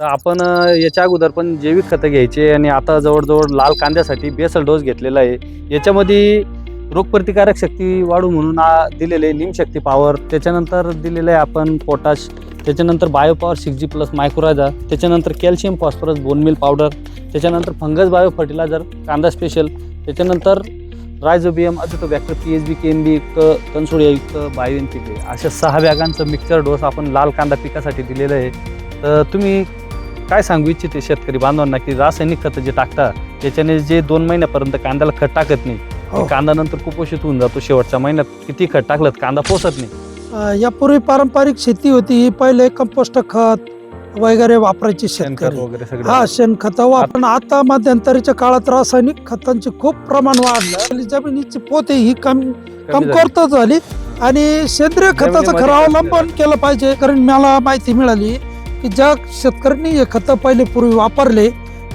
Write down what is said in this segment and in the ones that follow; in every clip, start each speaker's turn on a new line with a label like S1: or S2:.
S1: तर आपण याच्या अगोदर पण जैविक खतं घ्यायचे आणि आता जवळजवळ लाल कांद्यासाठी बेसल डोस घेतलेला आहे. याच्यामध्ये रोगप्रतिकारक शक्ती वाढू म्हणून दिलेले आहे निमशक्ती पॉवर त्याच्यानंतर दिलेलं आहे आपण पोटॅश त्याच्यानंतर बायोपॉवर सिक्स जी प्लस मायक्रोराजा त्याच्यानंतर calcium phosphorus bone meal powder त्याच्यानंतर फंगस बायो फर्टिलायझर कांदा स्पेशल त्याच्यानंतर rhizobium azotobacter P H B K M B युक्त तनसोडियायुक्त बायो एन पी अशा सहा बॅगांचं मिक्सर डोस आपण लाल कांदा पिकासाठी दिलेलं आहे. तर तुम्ही काय सांगू इच्छिते शेतकरी बांधवांना की रासायनिक खतं जे टाकता त्याच्याने जे दोन महिन्यापर्यंत कांद्याला खत टाकत नाही
S2: हो.
S1: कांदा नंतर कुपोषित होऊन जातो. शेवटच्या महिन्यात किती खत टाकलं तर कांदा पोसत नाही.
S2: अं, यापूर्वी पारंपरिक शेती होती. ही पहिले कंपोस्ट खत वगैरे वापरायची
S1: शेणखत
S2: शेतकरी.
S1: वगैरे सगळं.
S2: हा शेणखत. वापरून आता मध्यंतरीच्या काळात रासायनिक खतांचे खूप प्रमाण वाढलं. आणि जमिनीची पोत ही कमी
S1: कमी झाली.
S2: झाली. आणि सेंद्रिय खताचं खरं अवलंबन केलं पाहिजे कारण मला माहिती मिळाली. की ज्या शेतकऱ्यांनी हे खतं पहिले पूर्वी वापरले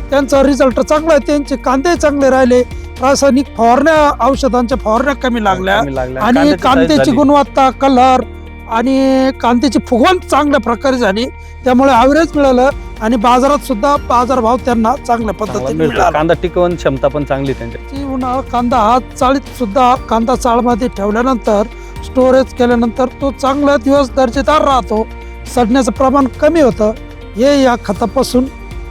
S2: त्यांचा रिझल्ट चांगला आहे त्यांचे कांदे चांगले राहिले रासायनिक फवारण्या औषधांच्या फवारण्या कमी लागल्या. आणि
S1: कांद्याची.
S2: गुणवत्ता कलर आणि कांद्याची फुगवण चांगल्या प्रकारे झाली. त्यामुळे ॲव्हरेज मिळालं आणि बाजारात सुद्धा बाजारभाव त्यांना चांगल्या
S1: चांगला
S2: पद्धतीने
S1: कांदा टिकवण क्षमता पण चांगली आहे त्यांच्या
S2: ती उन्हाळा कांदा हा चाळीत सुद्धा कांदा चाळमध्ये ठेवल्यानंतर स्टोरेज केल्यानंतर तो चांगला दिवस दर्जेदार राहतो. सडण्याचं प्रमाण कमी होतं. हे या खतापासून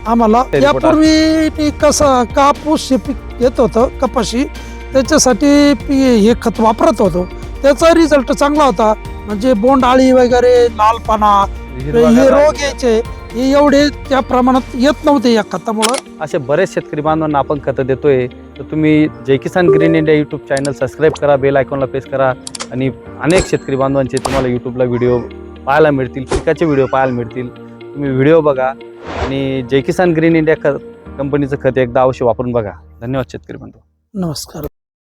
S2: आम्हाला यापूर्वी मी कसं कापूस हे पीक घेत होतं कपाशी त्याच्यासाठी पी हे खत वापरत होतो. त्याचा रिझल्ट चांगला होता. म्हणजे बोंडाळी वगैरे लालपाना हे रोग यायचे हे एवढे त्या प्रमाणात येत नव्हते या खतामुळं.
S1: असे बरेच शेतकरी बांधवांना आपण खतं देतोय. तर तुम्ही Jai Kisan green India YouTube channel subscribe करा बेल आयकॉनला प्रेस करा. आणि अनेक शेतकरी बांधवांचे तुम्हाला युट्यूबला व्हिडिओ पाहायला मिळतील पिकाचे व्हिडिओ पाहायला मिळतील. तुम्ही व्हिडिओ बघा आणि जय किसान ग्रीन इंडिया खत कंपनीचं खत एकदा अवश्य वापरून बघा. धन्यवाद शेतकरी बंधू.
S2: नमस्कार.